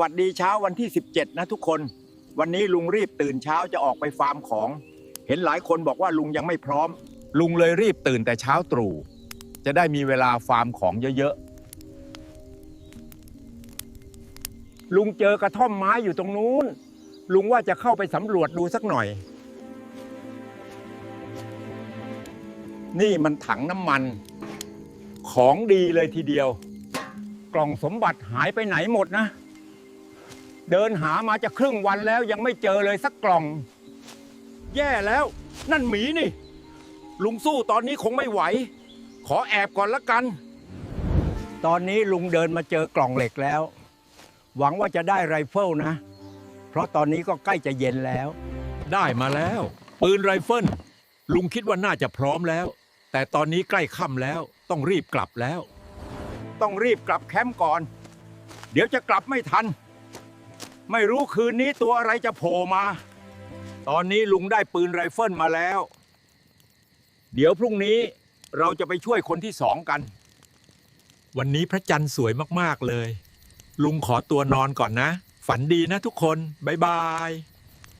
สวัสดีเช้าวันที่ 17 นะทุกคน วันนี้ลุงรีบตื่นเช้าจะออกไปฟาร์มของ เห็นหลายคนบอกว่าลุงยังไม่พร้อม ลุงเลยรีบตื่นแต่เช้าตรู่จะได้มีเวลาฟาร์มของเยอะๆ ลุงเจอกระท่อมไม้อยู่ตรงนู้น ลุงว่าจะเข้าไปสำรวจดูสักหน่อย นี่มันถังน้ำมัน ของดีเลยทีเดียว กล่องสมบัติหายไปไหนหมดนะ เดินหามาจะครึ่งวันแล้วยังไม่เจอเลยสักกล่อง แย่แล้ว นั่นหมีนี่ ลุงสู้ตอนนี้คงไม่ไหว ขอแอบก่อนละกัน ตอนนี้ลุงเดินมาเจอกล่องเหล็กแล้ว หวังว่าจะได้ไรเฟิลนะ เพราะตอนนี้ก็ใกล้จะเย็นแล้ว ได้มาแล้ว ปืนไรเฟิลลุงคิดว่าน่าจะพร้อมแล้ว แต่ตอนนี้ใกล้ค่ำแล้ว ต้องรีบกลับแล้ว ต้องรีบกลับแคมป์ก่อน เดี๋ยวจะกลับไม่ทัน ไม่รู้คืนนี้ตัวอะไรจะโผล่มา ตอนนี้ลุงได้ปืนไรเฟิลมาแล้ว เดี๋ยวพรุ่งนี้เราจะไปช่วยคนที่สองกัน วันนี้พระจันทร์สวยมาก ๆ เลย ลุงขอตัวนอนก่อนนะ ฝันดีนะทุกคน บ๊ายบาย